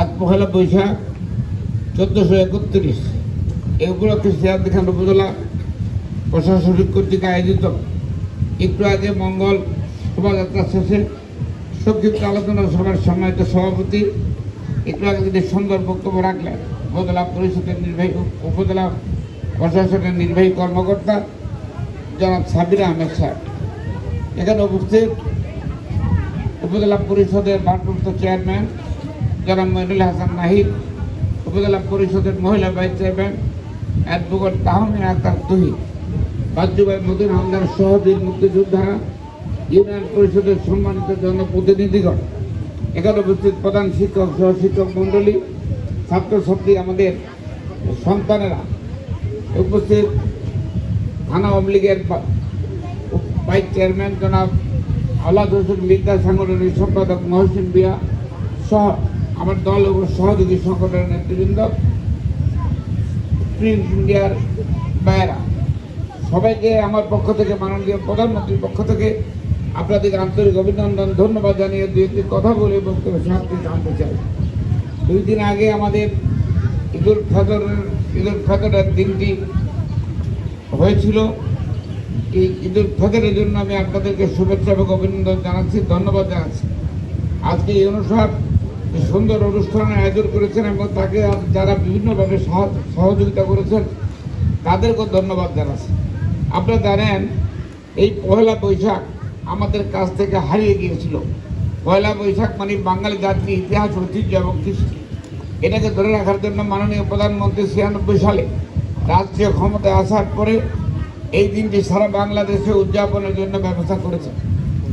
আজ পহেলা বৈশাখ চোদ্দোশো একত্রিশ। এই উপলক্ষে সিরাজদিখান উপজেলা প্রশাসনিক কর্তৃক আয়োজিত। একটু আগে মঙ্গল শোভাযাত্রা শেষে সংক্ষিপ্ত আলোচনা সভার সম্মানিত সভাপতি একটু আগে তিনি সুন্দর বক্তব্য রাখলেন। উপজেলা পরিষদের নির্বাহী উপজেলা প্রশাসনের নির্বাহী কর্মকর্তা জনাব সাবিরা আহমেদ সাহেব এখানে উপস্থিত উপজেলা পরিষদের ভারপ্রাপ্ত চেয়ারম্যান জনাব মইনুল হাসান নাহিদ উপজেলা পরিষদের মহিলা vice chairman, advocate Tahmina Akter Tuhi বাজ্যুভাই মদিন হামদার সহবীর মুক্তিযোদ্ধারা, ইউনিয়ন পরিষদের সম্মানিত জনপ্রতিনিধিগণ, এখানে উপস্থিত প্রধান শিক্ষক সহ শিক্ষক মণ্ডলী, ছাত্রছাত্রী আমাদের সন্তানেরা, উপস্থিত থানা আওয়ামী লীগের ভাইস চেয়ারম্যান জনাব আল্লাহ হোসেন বিদ্যা সাংগঠনিক সম্পাদক মহসিন বিয়া সহ আমার দল ও সহযোগী সংগঠনের নেতৃবৃন্দ প্রিন্ট ইন্ডিয়ার ভাইয়েরা, সবাইকে আমার পক্ষ থেকে, মাননীয় প্রধানমন্ত্রীর পক্ষ থেকে আপনাদের আন্তরিক অভিনন্দন, ধন্যবাদ জানিয়ে দুই একটি কথা বলে বক্তব্য সমাপ্তি জানতে চাই। দুই দিন আগে আমাদের ঈদুল ফজরের ঈদুল ফজরের দিনটি হয়েছিল। এই ঈদুল ফজরের জন্য আমি আপনাদেরকে শুভেচ্ছা এবং অভিনন্দন জানাচ্ছি, ধন্যবাদ জানাচ্ছি। আজকে এই এই সুন্দর অনুষ্ঠানের আয়োজন করেছেন এবং তাকে যারা বিভিন্নভাবে সাহা- সহযোগিতা করেছেন, তাদেরকেও ধন্যবাদ জানাচ্ছি। আপনারা জানেন, এই পয়লা বৈশাখ আমাদের কাছ থেকে হারিয়ে গিয়েছিল। পয়লা বৈশাখ মানে বাঙালি জাতির ইতিহাস, ঐতিহ্য এবং কৃষ্টি এটাকে ধরে রাখার জন্য মাননীয় প্রধানমন্ত্রী ছিয়ানব্বই সালে রাষ্ট্রীয় ক্ষমতায় আসার পরে এই দিনটি সারা বাংলাদেশে উদযাপনের জন্য ব্যবস্থা করেছে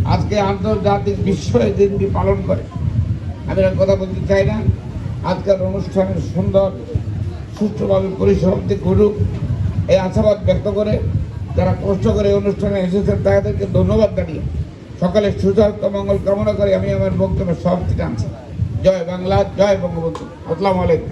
আজকে আন্তর্জাতিক বিশ্ব এই দিনটি পালন করে। আমি আর কথা বলতে চাই না। আজকের অনুষ্ঠানের সুন্দর, সুষ্ঠুভাবে পরিসমাপ্তি করুক এই আশাবাদ ব্যক্ত করে যারা কষ্ট করে অনুষ্ঠানে এসেছেন তাদেরকে ধন্যবাদ জানিয়ে সকালে সুস্বাস্থ্য মঙ্গল কামনা করে আমি আমার বক্তব্যের সমাপ্তি টানছি। জয় বাংলা, জয় বঙ্গবন্ধু। আসসালামু আলাইকুম।